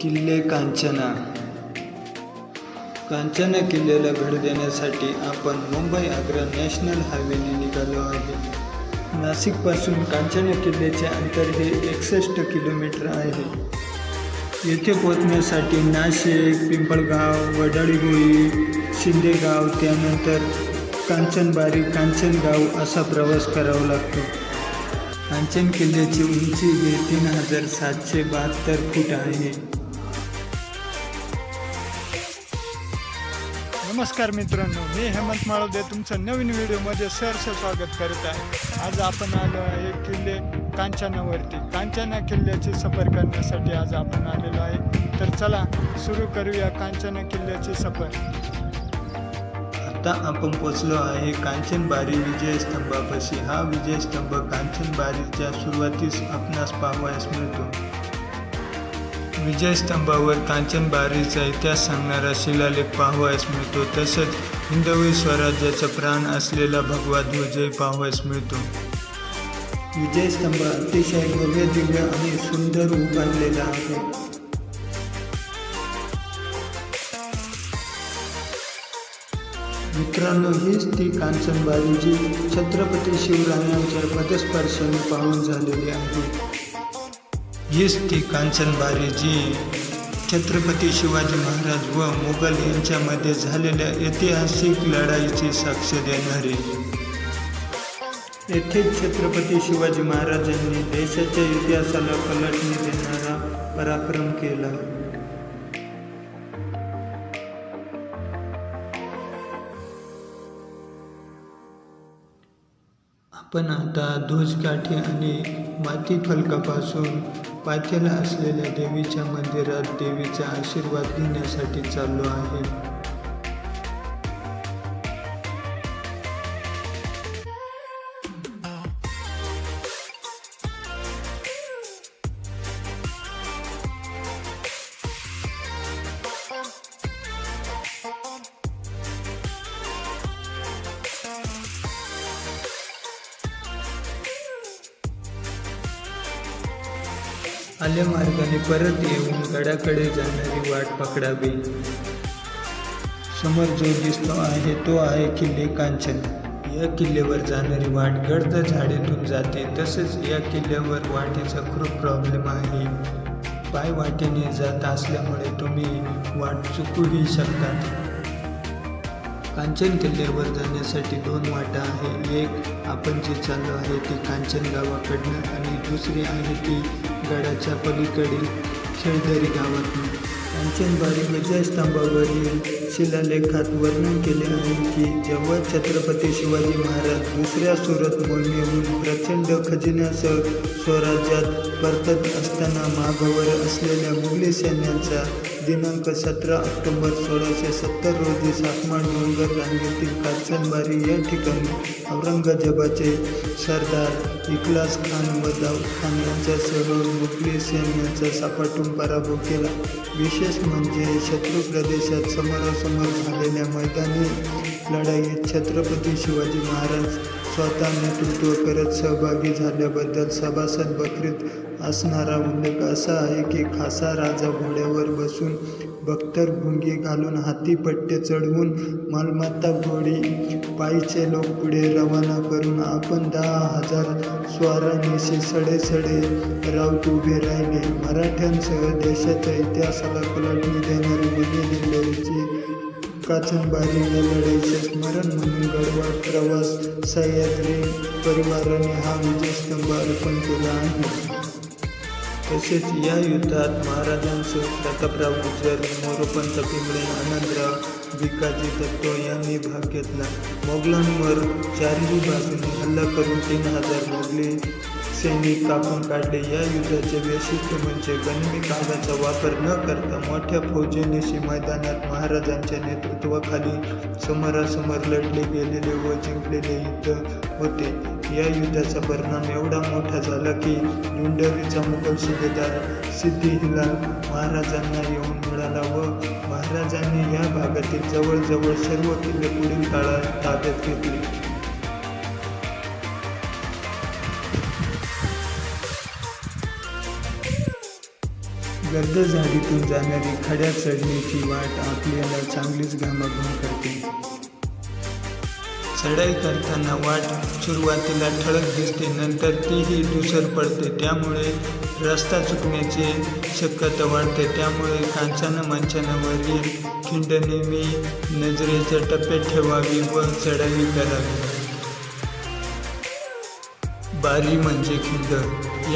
किल्ले कांचना. कांचना किल्ल्याला भेट देण्यासाठी आपण मुंबई आग्रा नॅशनल हायवेने निघालो आहे. नाशिकपासून कांचना किल्ल्याचे अंतर हे एकसष्ट किलोमीटर आहे. येथे पोचण्यासाठी नाशिक पिंपळगाव वडाळीगोळी शिंदेगाव त्यानंतर कांचनबारी कांचनगाव असा प्रवास करावा लागतो. कांचन किल्ल्याची उंची ही तीन हजार सातशे बहात्तर फूट आहे. नमस्कार मित्रांनो मी हेमंत माळोदे तुमचं नवीन व्हिडिओमध्ये सरसं स्वागत करत आहे. आज आपण आलो आहे किल्ले कांचनावरती. कांचना किल्ल्याची सफर करण्यासाठी आज आपण आलेलो आहे. तर चला सुरू करूया कांचना किल्ल्याची सफर. आता आपण पोचलो आहे कांचनबारी विजयस्तंभापाशी. हा विजयस्तंभ कांचनबारीच्या सुरुवातीस आपणास पाहावयास मिळतो. विजयस्तंभावर कांचनबारीचा इतिहास सांगणारा शिलालेख पाहावयास मिळतो. तसेच हिंदवी स्वराज्याचा प्राण असलेला भगवा ध्वजही पाहावयास मिळतो. विजयस्तंभ अतिशय भव्य दिव्य आणि सुंदर उभारलेला आहे. मित्रांनो हीच ती कांचनबारीची छत्रपती शिवरायांच्या पदस्पर्शाने पाहून झालेली आहे. हीच ती कांचनबारीजी छत्रपती शिवाजी महाराज व मुघल यांच्यामध्ये झालेल्या ऐतिहासिक लढाईची साक्ष देणारी. येथेच छत्रपती शिवाजी महाराजांनी देशाच्या इतिहासाला पलटणी देणारा पराक्रम केला. आपण आता ध्वजकाठी आणि माती फलकापासून पायथ्याला असलेल्या देवीच्या मंदिरात देवीचा आशीर्वाद घेण्यासाठी चाललो आहे. आल्या मार्गाने परत येऊन गडाकडे जाणारी वाट पकडावी. समोर जो दिसतो आहे तो आहे किल्ले कांचन. या किल्ल्यावर जाणारी वाट गर्द झाडेतून जाते. तसेच या किल्ल्यावर वाटेचा खूप प्रॉब्लेम आहे. पाय वाटेने जात असल्यामुळे तुम्ही वाट चुकूही शकता. कांचन किल्ल्यावर जाण्यासाठी दोन वाटा आहे. एक आपण जे चाललो आहे ती कांचन गावाकडनं आणि दुसरी आहे ती गडाच्या पलीकडील खेळदरी गावातून. कांचनबारी विजयस्तंभावर शिलालेखात वर्णन केले आहे की जेव्हा छत्रपती शिवाजी महाराज दुसऱ्या सुरत मोहिमेहून प्रचंड खजिन्यासह स्वराज्यात परतत असताना मागावर असलेल्या मुघली सैन्यांचा दिनांक सतरा ऑक्टोबर सोळाशे सत्तर रोजी सातमाळ डोंगर रांगेतील कांचनबारी या ठिकाणी औरंगजेबाचे सरदार इखलास खान व दाऊद खान यांच्यासह मुघली सैन्याचा सपाटून पराभव केला. विशेष म्हणजे शत्रू प्रदेशात समोरासमोर झालेल्या मैदानी लढाईत छत्रपती शिवाजी महाराज स्वतः नेतृत्व करत सहभागी झाल्याबद्दल सभासद बकरीत असणारा उल्लेख असा आहे की खासा राजा घोड्यावर बसून बख्तर भुंगी घालून हाती पट्टे चढवून मालमत्ता घोडी पायीचे लोक पुढे रवाना करून आपण दहा हजार स्वारांनीशी सडे सडे राऊत उभे राहिले. मराठ्यांसह देशाच्या इतिहासाला पलटणी देणारी मुली दिल्लीची काचनबारी या लढाईचे स्मरण म्हणून गडवा प्रवास सह्याद्री परिवाराने हा विजयस्तंभ अर्पण केला आहे. तसेच या युद्धात महाराजांसह प्रतापराव गुजर मोरोपंत पिंगळे आनंदराव भिकाजी दत्तो यांनी भाग घेतला. मोगलांवर चारही बाजूने हल्ला करून तीन हजार मोगली सैनिक कापून काढले. या युद्धाचे वैशिष्ट्य म्हणजे गनिमी कागाचा वापर न करता मोठ्या फौजेनिशी मैदानात महाराजांच्या नेतृत्वाखाली समोरासमोर लढले गेलेले व जिंकलेले युद्ध होते. या युद्धाचा परिणाम एवढा मोठा झाला की लुंडरीचा मुघल सुभेदार सिद्धी हिला महाराजांना येऊन मिळाला व महाराजांनी या भागातील जवळजवळ सर्व किल्ले पुढील काळात ताब्यात घेतले. गर्द झाडीतून जाणारी खड्या चढण्याची वाट आपल्याला चांगलीच घामाघूम करते. चढाई करताना वाट सुरुवातीला ठळक दिसते नंतर तीही धुसर पडते. त्यामुळे रस्ता चुकण्याची शक्यता वाढते. त्यामुळे कांचानं मंचनावरील खिंड नेहमी नजरेच्या टप्प्यात ठेवावी व चढाई करावी. बारी म्हणजे खिंड.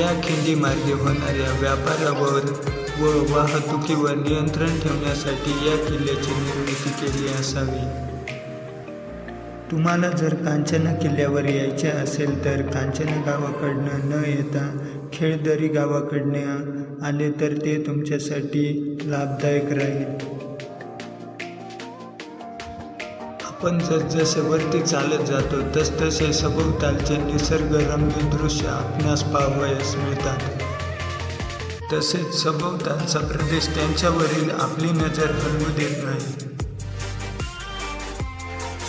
या खिंडी मार्गे होणाऱ्या व्यापारावर व वाहतुकीवर नियंत्रण ठेवण्यासाठी या किल्ल्याची निर्मिती केली असावी. तुम्हाला जर कांचना किल्ल्यावर यायचे असेल तर कांचना गावाकडनं न येता खेळदरी गावाकडनं आले तर ते तुमच्यासाठी लाभदायक राहील. आपण जसजसे वरती चालत जातो तसतसे सभोवतालचे निसर्गरम्य दृश्य आपणास पाहावयास मिळतात. तसेच सभोवतालचा प्रदेश त्यांच्यावरील आपली नजर हलवू देत नाही.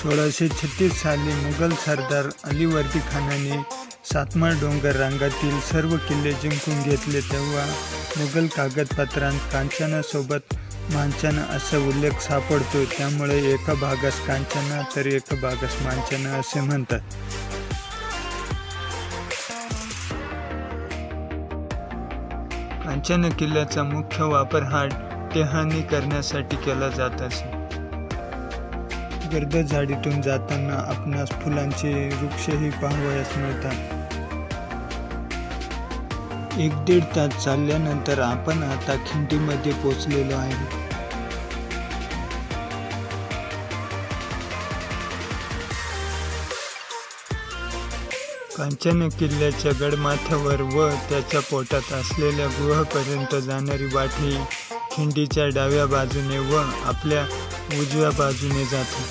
सोळाशे छत्तीस साली मुघल सरदार अलीवर्दी खानाने सातमाळ डोंगर रांगातील सर्व किल्ले जिंकून घेतले तेव्हा मुघल कागदपत्रांत कांचनासोबत मांचना असा उल्लेख सापडतो. त्यामुळे एका भागास कांचना तर एका भागास मांचना असे म्हणतात. कांचन किल्ल्याचा मुख्य वापर हा टेहाणी करण्यासाठी केला जात असे. गर्द झाडीतून जाताना आपणास फुलांचे वृक्षही पाहावयास मिळतात. एक दीड तास चालल्यानंतर आपण आता खिंडीमध्ये पोचलेलो आहे. कांचन किल्ल्याच्या गडमाथ्यावर व त्याच्या पोटात असलेल्या गुहापर्यंत जाणारी वाट ही खिंडीच्या डाव्या बाजूने व आपल्या उजव्या बाजूने जाते.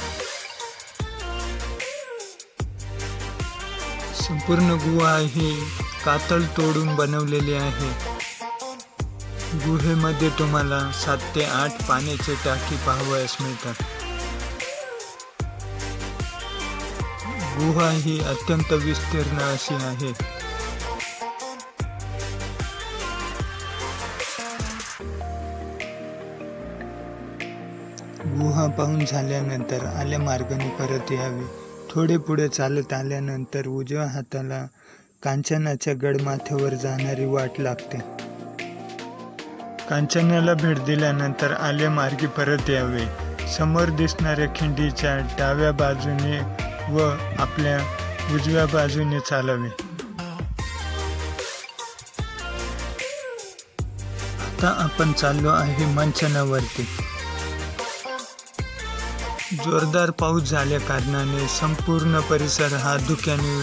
संपूर्ण गुहा ही कातळ तोडून बनवलेली आहे. गुहेमध्ये तुम्हाला सात ते आठ पाण्याचे टाकी पाहावयास मिळतात. गुहा ही अत्यंत विस्तीर्ण अशी आहे. गुहा पाहून झाल्यानंतर आल्या मार्गाने परत यावे. थोडे पुढे चालत आल्यानंतर उजव्या हाताला कांचनाच्या गडमाथ्यावर जाणारी वाट लागते. कांचनाला भेट दिल्यानंतर आल्या मार्गी परत यावे. समोर दिसणाऱ्या खिंडीच्या डाव्या बाजूने व आपल्या उजव्या बाजूने चालावे. आता आपण चाललो आहे मंचनावरती. जोरदार पाऊस झाल्या कारणाने संपूर्ण परिसर हा धुक्याने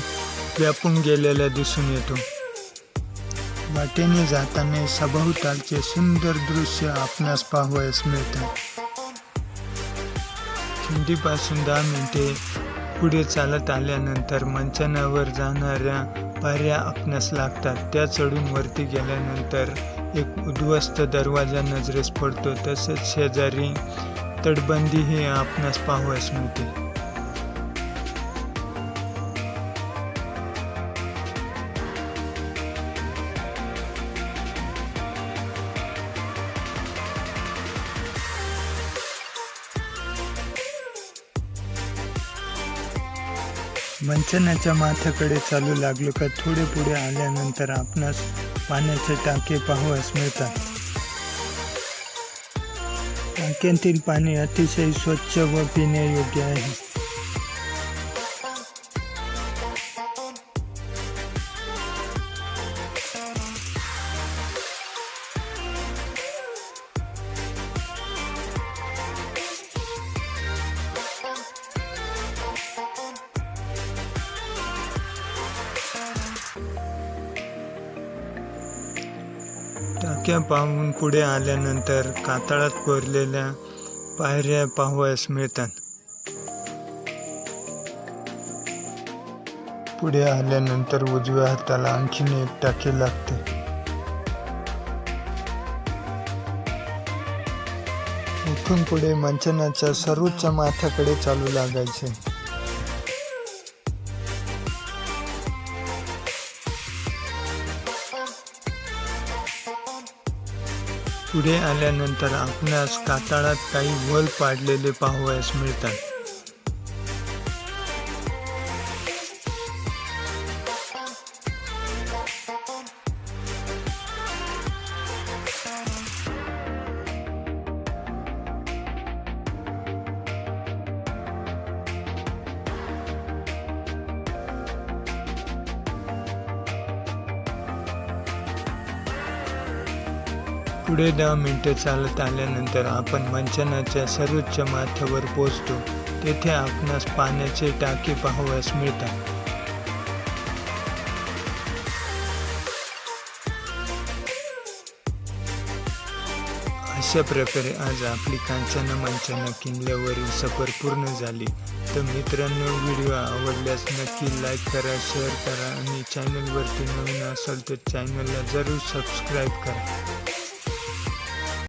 व्यापून गेलेला दिसून येतो. वाटेने जाताना सभोवतालचे सुंदर दृश्य आपणास पाहावयास मिळतात खिंडीपासून दहा मिनिटे पुढे चालत आल्यानंतर मंचनावर जाणाऱ्या पायऱ्या आपणास लागतात. त्या चढून वरती गेल्यानंतर एक उद्ध्वस्त दरवाजा नजरेस पडतो. तसेच शेजारी तटबंदी हे आपणास पाहावयास मिळते. मंचनाच्या माथ्याकडे चालू लागलो का थोडे पुढे आल्यानंतर आपणास पाण्याचे टाके पाहावयास मिळतात. टाक्यांतील पाणी अतिशय स्वच्छ व पिण्यायोग्य आहे. त्या पाहून पुढे आल्यानंतर कातळात कोरलेल्या पायऱ्या पाहावयास मिळतात. पुढे आल्यानंतर उजव्या हाताला आणखीन एक टाके लागते. इथून पुढे मंचनाच्या सर्वोच्च माथ्याकडे चालू लागायचे. पुढे आल्यानंतर आपणास कातळात काही वल पाडलेले पाहावयास मिळतात. पुढे दहा मिनटं चालत आल्यानंतर आपण मंचनाच्या सर्वोच्च माथ्यावर पोचतो तेथे आपणास पाण्याचे टाके पाहावयास मिळतात. अशा प्रकारे आज आपली कांचना मंचना किल्ल्यावरील सफर पूर्ण झाली. तर मित्रांनो व्हिडिओ आवडल्यास नक्की लाईक करा शेअर करा आणि चॅनलवरती नवीन असाल तर चॅनलला जरूर सबस्क्राईब करा.